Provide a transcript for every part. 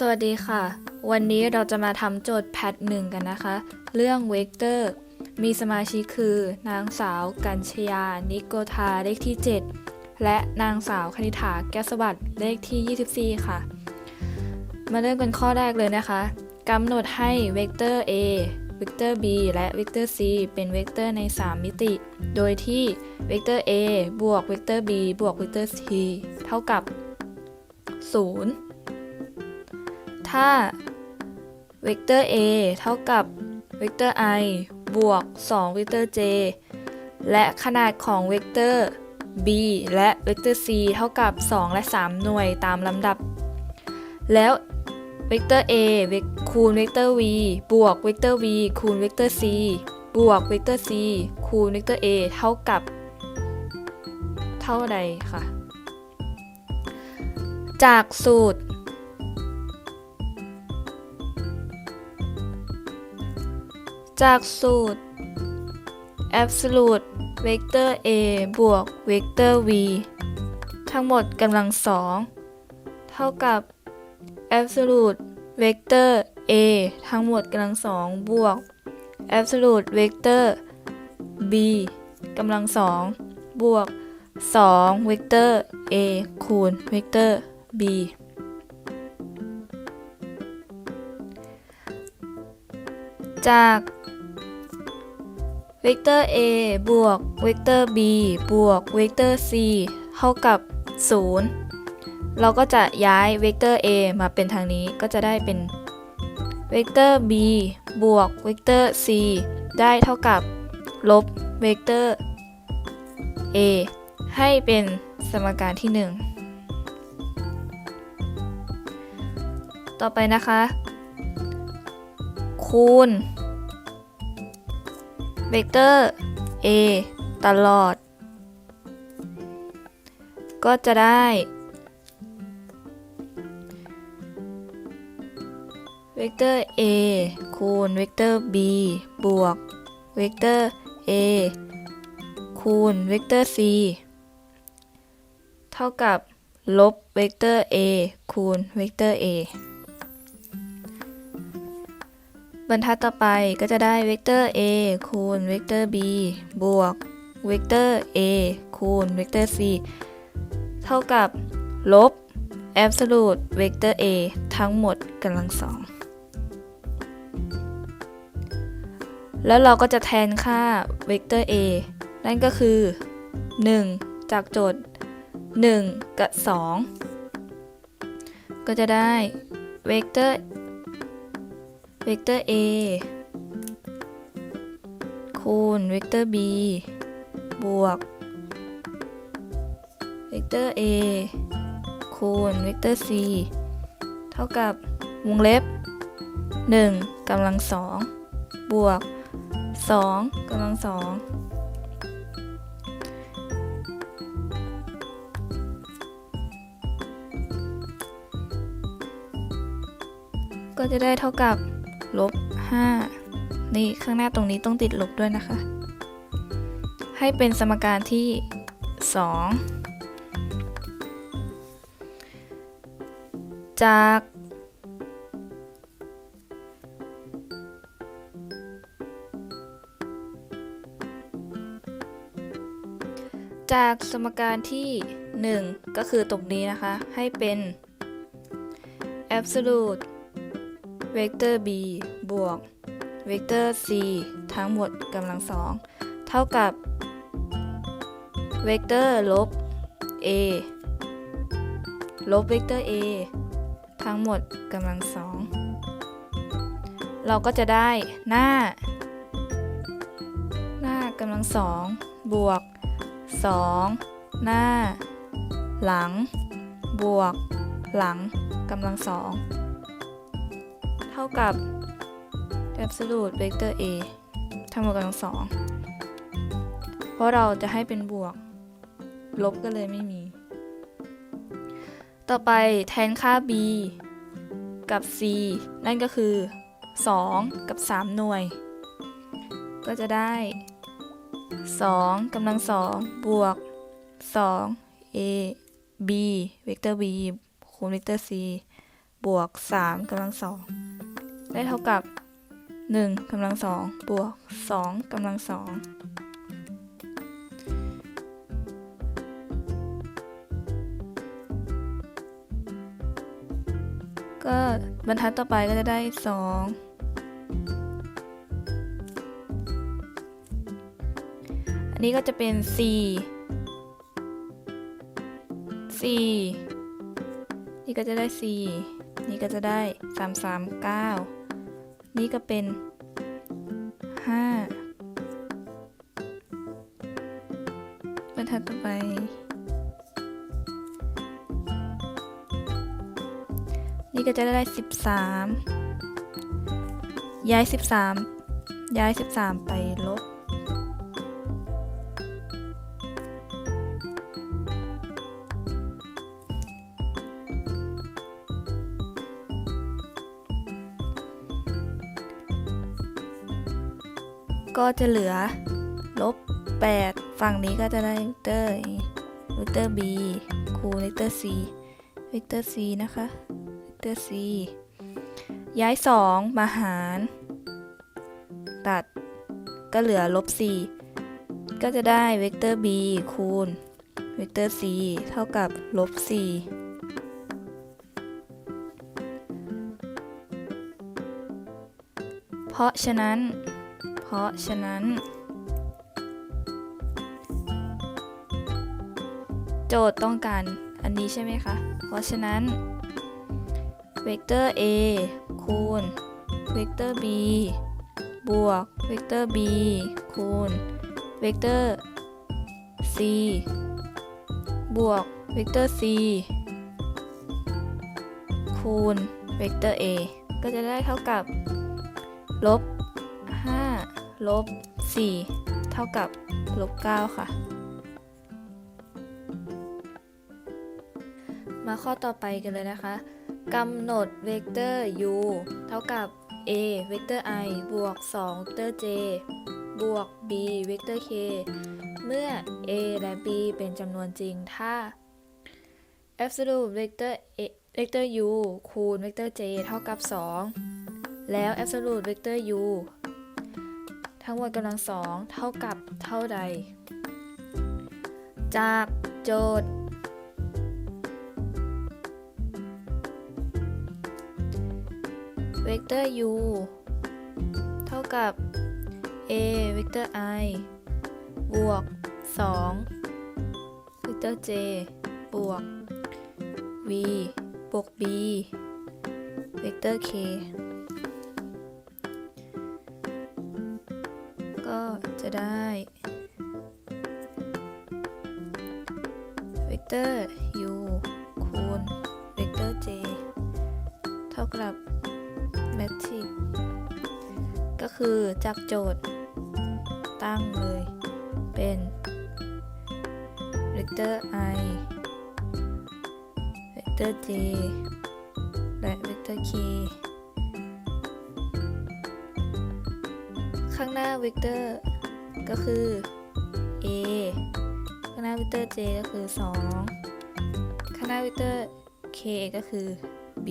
สวัสดีค่ะ วันนี้เราจะมาทำโจทย์แพทหนึ่งกันนะคะ เรื่องเวกเตอร์ มีสมาชิกคือ นางสาว กัญชยา นิโกธาเลขที่ 7 และนางสาวคณิ t าแก้วสวัสด์เลขที่ 24 ค่ะ มาเริ่มกันข้อแรกเลยนะคะกำหนดให้เวกเตอร์ a เวกเตอร์ b และเวกเตอร์ c เป็นเวกเตอร์ใน 3 มิติ โดยที่เวกเตอร์ a บวกเวกเตอร์ b บวกเวกเตอร์ c เท่ากับ 0 ถ้าเวกเตอร์ a เท่ากับเวกเตอร์ i บวก 2 เวกเตอร์ j และขนาดของเวกเตอร์ b และเวกเตอร์ c เท่ากับ 2 และ 3 หน่วยตามลำดับ แล้วเวกเตอร์ a คูณเวกเตอร์ v บวกเวกเตอร์ v คูณเวกเตอร์ c บวกเวกเตอร์ c คูณเวกเตอร์ a เท่ากับ เท่าใดค่ะ จากสูตร จากสูตร absolute vector a บวก vector v ทั้งหมดกำลังสองเท่ากับ absolute vector a ทั้งหมดกำลังสองบวก absolute vector b กำลังสองบวก2 vector a คูณ vector b จาก เวกเตอร์ a บวกเวกเตอร์ b บวกเวกเตอร์ c เท่ากับ 0 เราก็จะย้ายเวกเตอร์ a มาเป็นทางนี้ก็จะได้เป็นเวกเตอร์ b บวกเวกเตอร์ c ได้เท่ากับ ลบเวกเตอร์ a ให้เป็นสมการที่ 1 ต่อไปนะคะ คูณ เวกเตอร์ a ตลอด ก็จะได้ เวกเตอร์ a คูณเวกเตอร์ b บวก เวกเตอร์ a คูณเวกเตอร์ c เท่ากับลบเวกเตอร์ a คูณเวกเตอร์ a บรรทัดต่อไปก็จะได้เวกเตอร์ a คูณเวกเตอร์ b บวกเวกเตอร์ a คูณเวกเตอร์ c เท่ากับ ลบ absolute vector a ทั้งหมดกำลังสอง แล้วเราก็จะแทนค่าเวกเตอร์ a นั่นก็คือ 1 จากโจทย์ 1 กับ 2 ก็จะได้เวกเตอร์ เวกเตอร์ a คูณเวกเตอร์ b บวก เวกเตอร์ a คูณเวกเตอร์ c เท่ากับวงเล็บ 1กำลังสองบวก 2กำลังสองก็จะได้เท่ากับ ลบ 5 นี่ข้างหน้าตรงนี้ต้องติดลบด้วยนะคะ ให้เป็นสมการที่ 2 จากจากสมการที่ 1 ก็คือตรงนี้นะคะ ให้เป็น absolute vector b บวก vector c ทั้งหมดกำลังสองเท่ากับ vector ลบ a ลบ vector a ทั้งหมดกำลังสองเราก็จะได้หน้า หน้ากำลังสองบวก 2 หน้า หลัง บวก หลังกำลังสอง ท่ากับ absolute vector a ทั้งหมดกำลังสอง เพราะเราจะให้เป็นบวก ลบก็เลยไม่มี ต่อไปแทนค่า b กับ c นั่นก็คือ 2 กับ 3 หน่วย ก็จะได้ 2กำลังสองบวก 2 a b เวกเตอร์ b คูณเวกเตอร์ c บวกสามกำลังสอง ได้เท่ากับหนึ่งกำลังสองบวกสองกำลังสองก็บรรทัดต่อไปก็จะได้สองอันนี้ก็จะเป็นสี่สี่นี่ก็จะได้สี่นี่ก็จะได้สามสามเก้า นี่ก็เป็นห้าบรรทัดต่อไป นี่ก็จะได้สิบสามย้ายสิบสามย้ายสิบสามไปลบ ก็จะเหลือลบ 8 ฝั่งนี้ก็จะได้เวกเตอร์เวกเตอร์ b คูณเวกเตอร์ c เวกเตอร์ c นะคะเวกเตอร์ c ย้าย 2 มาหาร ตัดก็เหลือลบ 4 ก็จะได้เวกเตอร์ b คูณเวกเตอร์ c เท่ากับลบ 4เพราะฉะนั้น เพราะฉะนั้น โจทย์ต้องการอันนี้ใช่ไหมคะ เพราะฉะนั้น เวกเตอร์ a คูณ เวกเตอร์ b บวก เวกเตอร์ b คูณ เวกเตอร์ c บวก เวกเตอร์ c คูณ เวกเตอร์ a ก็จะได้เท่ากับ ลบ 5 ลบ 4 เท่ากับลบ 9 ค่ะ มาข้อต่อไปกันเลยนะคะกำหนดเวกเตอร์ u เท่ากับ a เวกเตอร์ i บวก 2 เวกเตอร์ j บวก b เวกเตอร์ k เมื่อ a และ b เป็นจำนวนจริงถ้า absolute vector a เวกเตอร์ u คูณเวกเตอร์ j เท่ากับ 2 แล้ว absolute vector u ทั้งหมดกำลังสองเท่ากับเท่าใด จากโจทย์ เวกเตอร์ u เท่ากับ a เวกเตอร์ i บวก 2 เวกเตอร์ j บวก v บวก b เวกเตอร์ k จะได้เวกเตอร์ u คูณเวกเตอร์ j เท่ากับแมทริกก็คือจากโจทย์ตั้งเลยเป็นเวกเตอร์ i เวกเตอร์ j และเวกเตอร์ k ข้างหน้าเวกเตอร์ ก็คือ a ข้าวกเตอร์ j ก็คือ2ข้าวกเตอร์ k ก็คือ b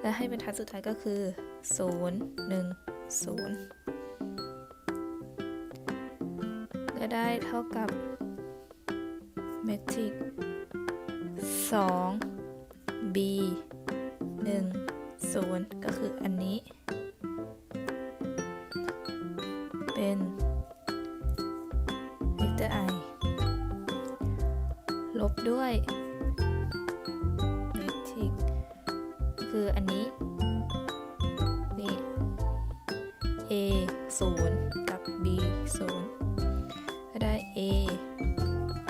และให้บรรทัดสุดท้ายก็คือ 0 1 0 ก็ได้เท่ากับเมทริก2 b 1 0 ก็คืออันนี้ เป็นเวกเตอร์ i ลบด้วยเมทริกคืออันนี้ นี่ a 0กับ b 0ก็ได้ a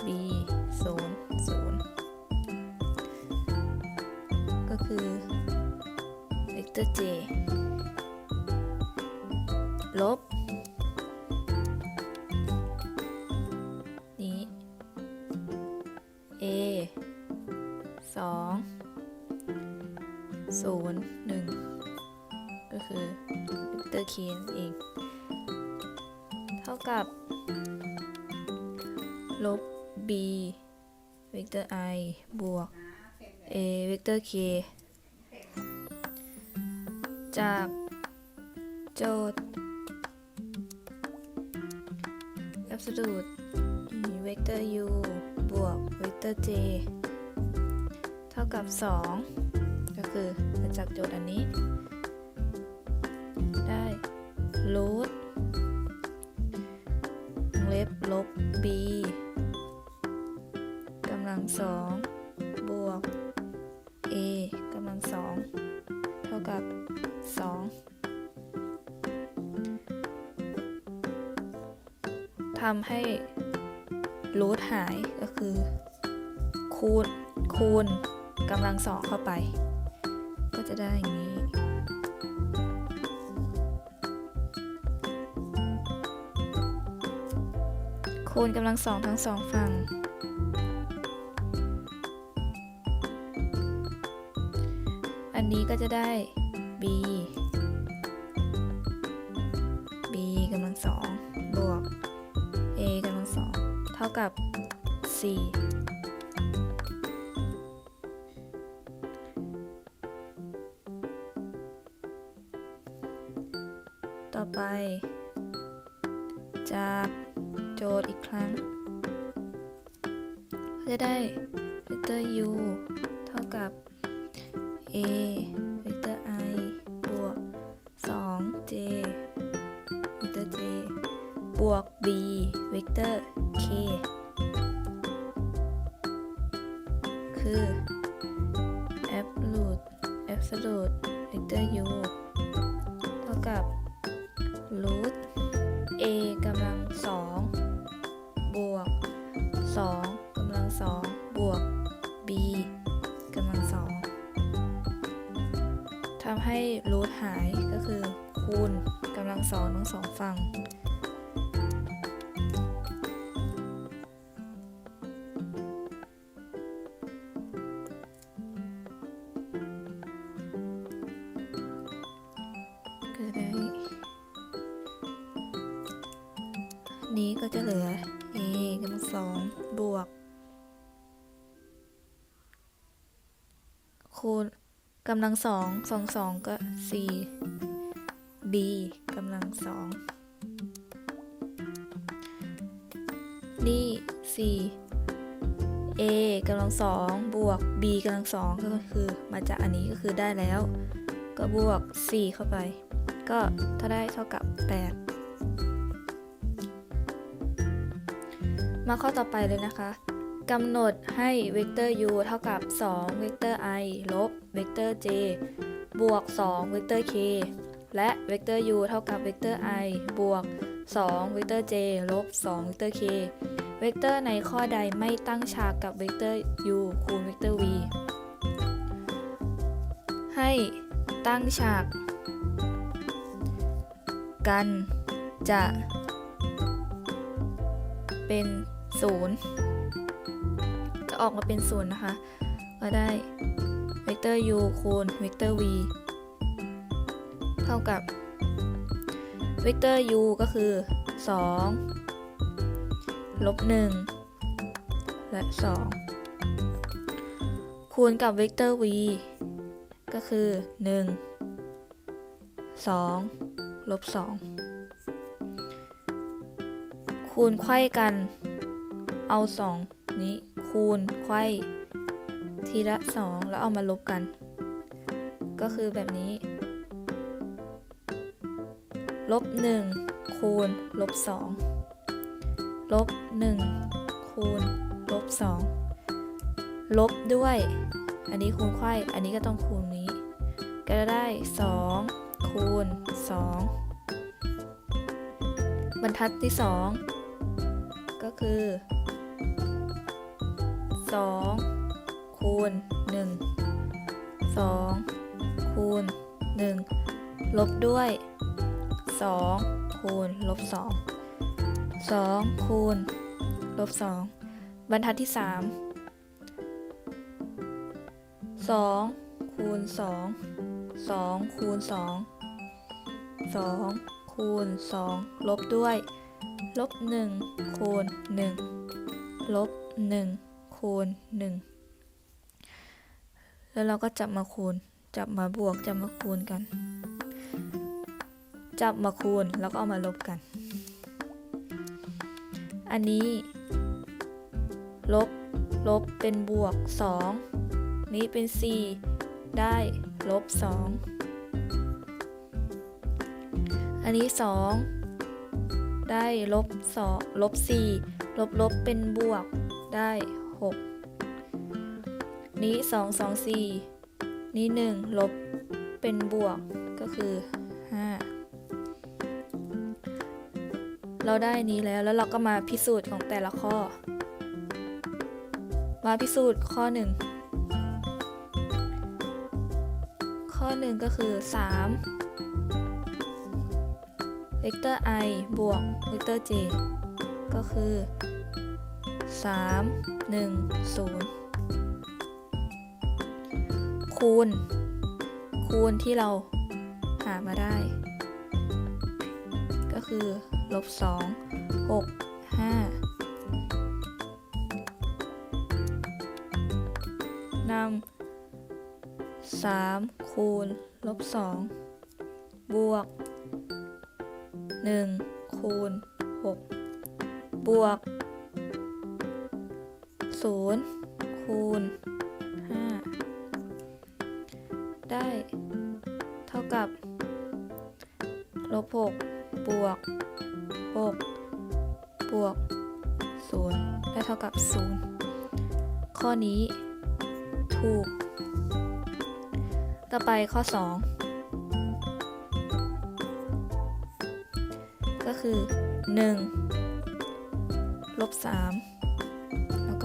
b 0 0 ก็คือเวกเตอร์ j ลบ วกเตอร์ k นั่นเอง เท่ากับ ลบ b เวกเตอร์ i บวก a เวกเตอร์ k จากโจทย์ absolute มีเวกเตอร์ u บวกเวกเตอร์ j เท่ากับ 2 ก็คือมาจากโจทย์อันนี้ รูทเล็บลบ b กำลังสองบวก a กำลังสองเท่ากับ 2ทำให้รูทหายก็คือ คูณคูณกำลังสองเข้าไป ก็จะได้อย่างนี้ คูณกำลังสองทั้งสองฝั่ง อันนี้ก็จะได้ b b กำลังสองบวก a กำลังสองเท่ากับ 4 คือ absolute absolute เวกเตอร์ u เท่ากับ root a กำลังสองบวกสองกำลังสองบวก b กำลังสองทำให้รูทหายก็คือคูณกำลังสองทั้งสองฝั่ง นี้ก็จะเหลือ a กำลังสองบวก คูณกำลังสองสองสองก็สี่ b กำลังสองนี่สี่ a กำลังสองบวก b กำลังสองก็คือมาจากอันนี้ก็คือได้แล้ว ก็บวก 4 เข้าไป ก็ถ้าได้เท่ากับ 8 มาข้อต่อไปเลยนะคะกำหนดให้เวกเตอร์ u เท่ากับ 2 เวกเตอร์ i ลบ เวกเตอร์ j บวก 2 เวกเตอร์ k และเวกเตอร์ u เท่ากับเวกเตอร์ i บวก 2 เวกเตอร์ j ลบ 2 เวกเตอร์ k เวกเตอร์ในข้อใดไม่ตั้งฉากกับเวกเตอร์ u คูณเวกเตอร์ v ให้ตั้งฉาก กันจะเป็น ศูนย์จะออกมาเป็นศูนย์นะคะ ก็ได้เวกเตอร์ u คูณเวกเตอร์ v เท่ากับเวกเตอร์ u ก็คือ 2 ลบ 1 และ 2 คูณกับเวกเตอร์ v ก็คือ 1 2 ลบ 2 คูณไขว้กัน เอา 2 นี้คูณไขว้ทีละ 2 แล้วเอามาลบกัน ก็คือแบบนี้ ลบ 1 คูณลบ 2 ลบ 1 คูณลบ 2 ลบด้วย อันนี้คูณไขว้ อันนี้ก็ต้องคูณนี้ ก็จะได้ 2 คูณ 2 บรรทัดที่ 2 ก็คือ 2 คูณ 1 2 คูณ 1 ลบด้วย 2 คูณลบ 2 2 คูณลบ 2 บรรทัดที่ 3 2 คูณ 2 2 คูณ 2 2 คูณ 2 ลบด้วยลบ 1 คูณ 1 ลบ 1 คูณ 1 แล้วเราก็จับมาคูณ จับมาบวก จับมาคูณกัน จับมาคูณแล้วก็เอามาลบกัน อันนี้ ลบ ลบเป็นบวก 2 นี้เป็น 4 ได้ลบ 2 อันนี้ 2ได้ลบ2ลบ4ลบลบเป็นบวกได้ 6 นี้ 2 2 4 นี้ 1 ลบเป็นบวกก็คือ 5 เราได้นี้แล้วแล้วเราก็มาพิสูจน์ของแต่ละข้อ มาพิสูจน์ข้อ 1 ข้อ 1 ก็คือ 3 เวกเตอร์ i บวก เวกเตอร์ j ก็คือ 3 1 0 คูณ คูณที่เราหามาได้ ก็คือลบ2 6 5นำ3คูณลบ2บวก 1 คูณ 6 บวก 0คูณ5ได้เท่ากับลบ6บวก6บวก0ได้เท่ากับ 0 ข้อนี้ถูก ต่อไปข้อ 2 ก็คือ 1 ลบ 3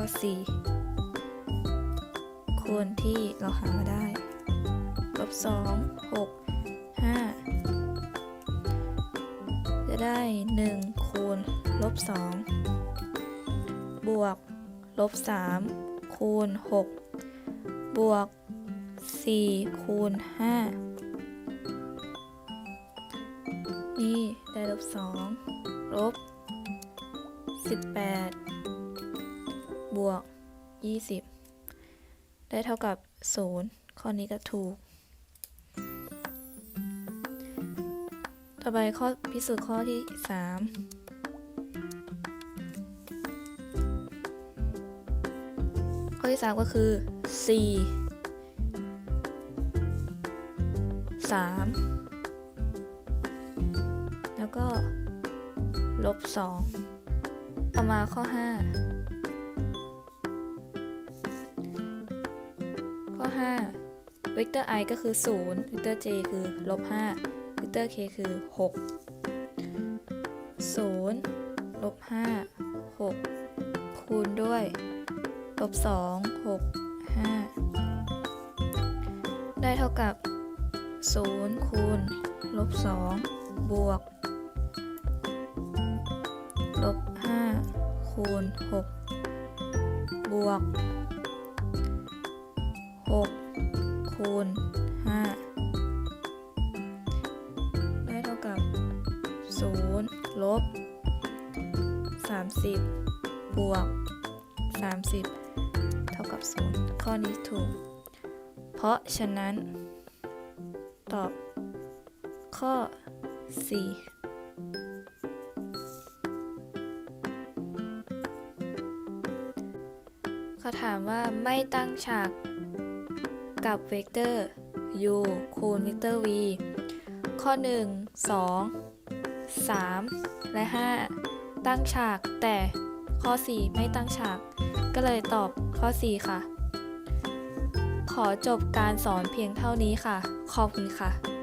แล้วก็4คูณที่เราหามาได้ ลบ 2 6 5 จะได้ 1 คูณ ลบ 2 บวก ลบ 3 คูณ 6 บวก 4 คูณ 5 นี่ ได้ลบ 2 ลบ 18 บวก 20 ได้เท่ากับ 0 ข้อนี้ก็ถูก ต่อไปข้อพิสูจน์ข้อที่ 3ข้อที่ 3 ก็คือ4 3แล้วก็ ลบ 2 ต่อมาข้อ 5 ข้อ5เวกเตอร์ i ก็คือ0เวกเตอร์ j คือลบ5เวกเตอร์ k คือ 6 0ลบ5 6 คูณด้วยลบ2 6 5 ได้เท่ากับ 0 คูณลบ2บวกลบ5คูณ6บวก 6คูณ5ได้เท่ากับ 0 ลบ 30 บวก 30 เท่ากับ 0 ข้อนี้ถูก เพราะฉะนั้น ตอบข้อ4เขาถามว่าไม่ตั้งฉาก กับเวกเตอร์ u คูณเวกเตอร์ v ข้อ 1 2 3 และ 5 ตั้งฉากแต่ข้อ 4 ไม่ตั้งฉาก ก็เลยตอบข้อ 4 ค่ะ ขอจบการสอนเพียงเท่านี้ค่ะ ขอบคุณค่ะ